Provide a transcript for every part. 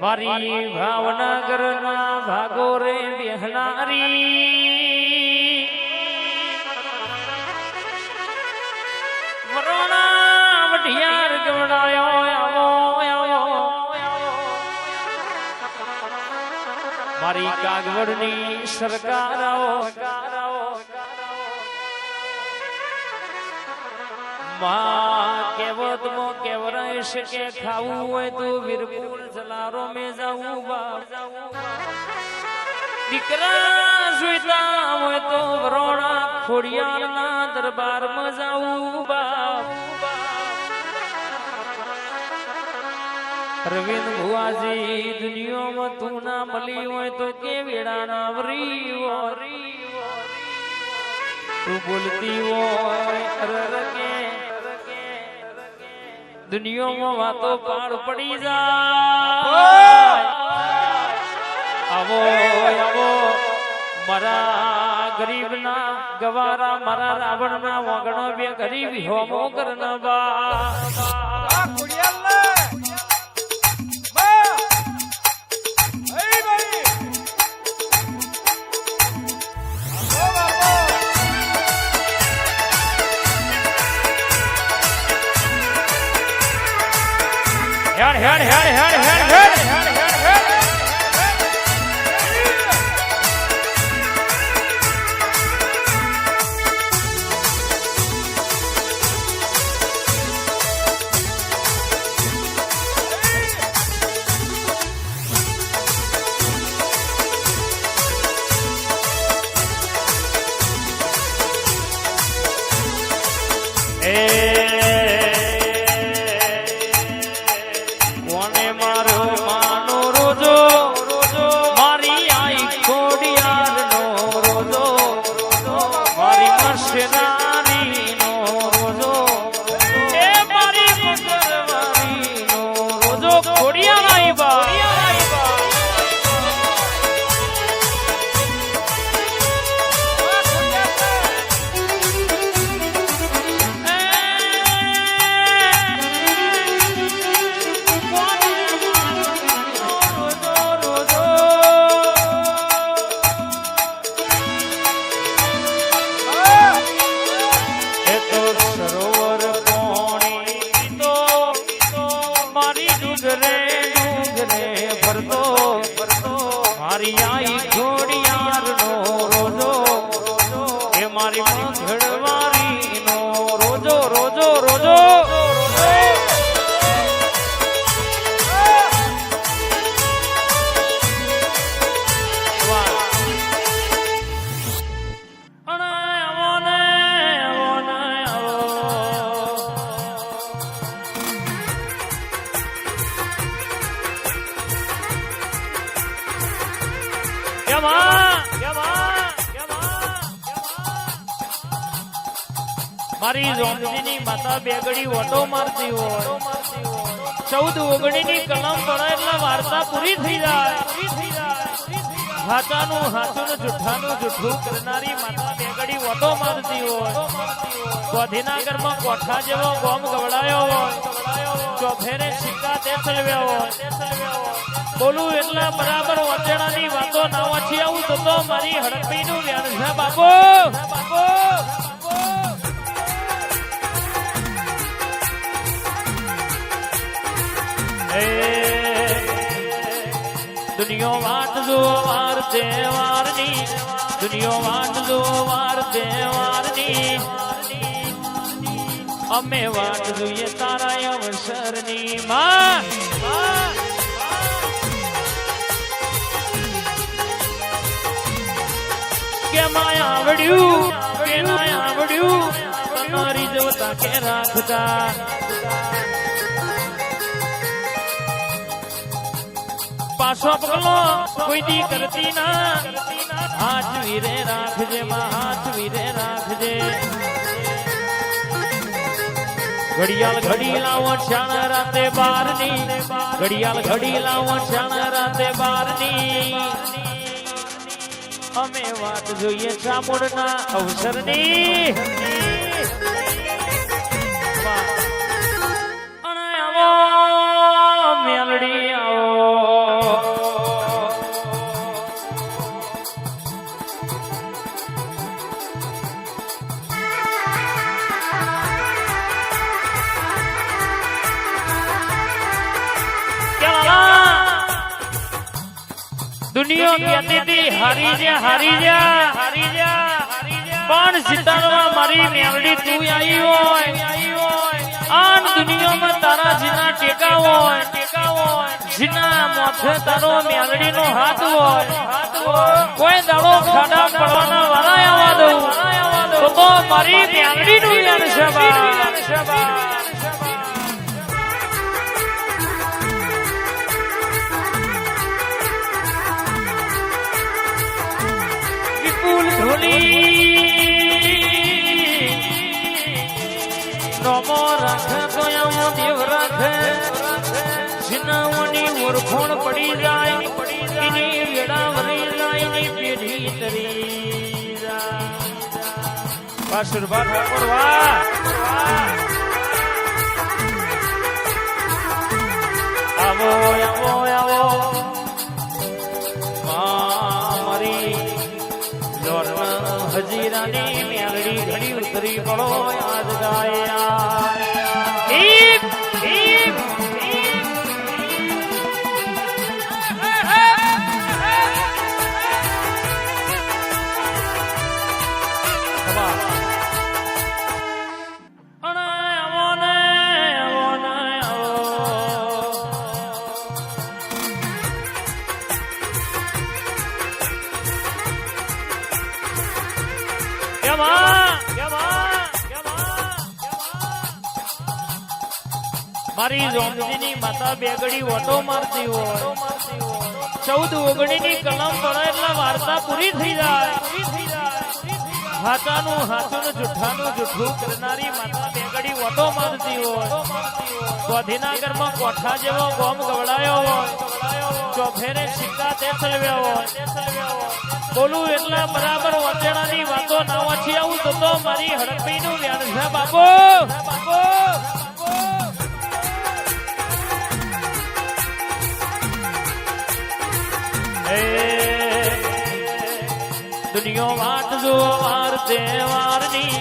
મારી ભાવનગર ના ભાગો રે બેહનારી વરોણા વઢિયાર ગવડાયો, આવો મારી કાગવડની સરકારમાં કેવત મો કેવરાઈશ કે ખાવું હોય તો વીરપુર જલારો મે જાવું બાપ દીકરા જોઈતા હોય તો વરોણા ખોડિયારના દરબારમાં જાવું બાપ અરવિંદ ભુવાજી દુનિયામાં તું ના મળી હોય તો કે વેડાના વરી તું બોલતી હોય દુનિયામાં વાતો પાડ પડી જાય આવો મારા ગરીબના ગવારા, મારા રાવણના વગણો બે ગરીબ હોમો કરના બા! hey, hey. મંગળવારી નો રોજો રોજો રોજો. મારી જોનજીની માતા બેગડી ઓટો મારતી હોય. ચૌદ ઓગણી ની કલમ પડે એટલે વાર્તા પૂરી થઈ જાય. હાચાનું હાચું જુઠ્ઠાનું, જુઠ્ઠું કરનારી માતા બેગડી ઓટો મારતી હોય. ગાંધીનગરમાં કોઠા જેવો ગોમ ગવડાયો હોય. ચોફેરે સિક્કા તે ચલવ્યા હોય. બોલું એટલે બરાબર વચેણાની વાતો ના વાંચી આવું તો મારી હડપીનું વ્યાન બાપુ બાપુ. દુનિયો વાટ જો વાર તહેવારની દુનિયો વાટ જો વાર તહેવારની. અમે વાટ જોઈએ તારા અવસરની માં, કે માયા આવડ્યું કે ના આવડ્યું તમારી જોતા કે રાખતા? પાછો પગલો કોઈ દી કરતી ના. હાથ વીરે રાખજે, માં, હાથ વીરે રાખજે. ઘડિયાળ ઘડી લાવો છાણ રાતે બારની. ઘડિયાળ ઘડી લાવો છાણ રાતે બારની. અમે વાત જોઈએ ચામુંડના અવસરની. પણ સિતારમાં મારી મેલડી તું હોય આન દુનિયામાં તારા જીના હોય ટેકા હોય તારો મેલડી નો હાથ હોય મારી મેલડી નું યાર છે. ધોલી નમો રાખે એવો દેવ રાખે જીનાઓની ઓળખોણ પડી જાય એની વેડા વરી જાય ની પેઢી તરી આશીર્વાદ ઠાકોર આવો આવો આવો. લોર્ન હજીરાની મેલડી ઘડી ઉતરી પડો યાદ ગાયા મારી રોમજીની માતા બેગડી ઓટો મારતી હોય. ચૌદ ઓગણીની કલમ પડે એટલે વાર્તા પૂરી થઈ જાય. હાચાનું હાચું જુઠ્ઠાનું જુઠ્ઠું કરનારી માતા બેગડી ઓટો મારતી હોય. ગાંધીનગરમાં કોઠા જેવો ગોમ ગવડાયો હોય. ચોફેરે સિક્કા તે ચલવ્યા હોય. બોલું એટલા બરાબર વચેણાની વાતો ના વાંચી આવું તો મારી હડપીનું વ્યાણ છે બાપુ બાપો. દુનિયો વાટ જો વાર તહેવારની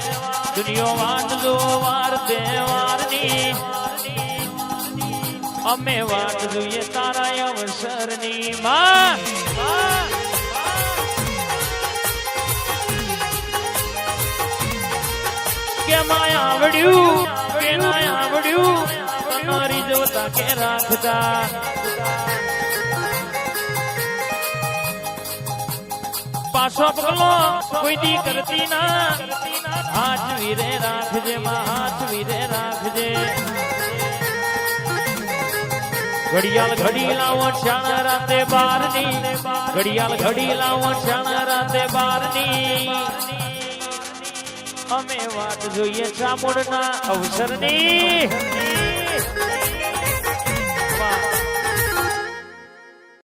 દુનિયો વાટ જો વાર તહેવારની. અમે વાટ જોઈએ તારા અવસરની માં, કે માય આવડ્યું કે ના આવડ્યું તમારી જોતા કે રાખતા? પાછો પગલો કોઈ દી કરતી ના. હાથ વીરે રાખજે, માં, હાથ વીરે રાખજે. ઘડિયાળ ઘડી લાવો શાણા રાતે બારની. ઘડિયાળ ઘડી લાવો શાણા રાતે બારની. અમે વાત જોઈએ ચામુંડના અવસરની.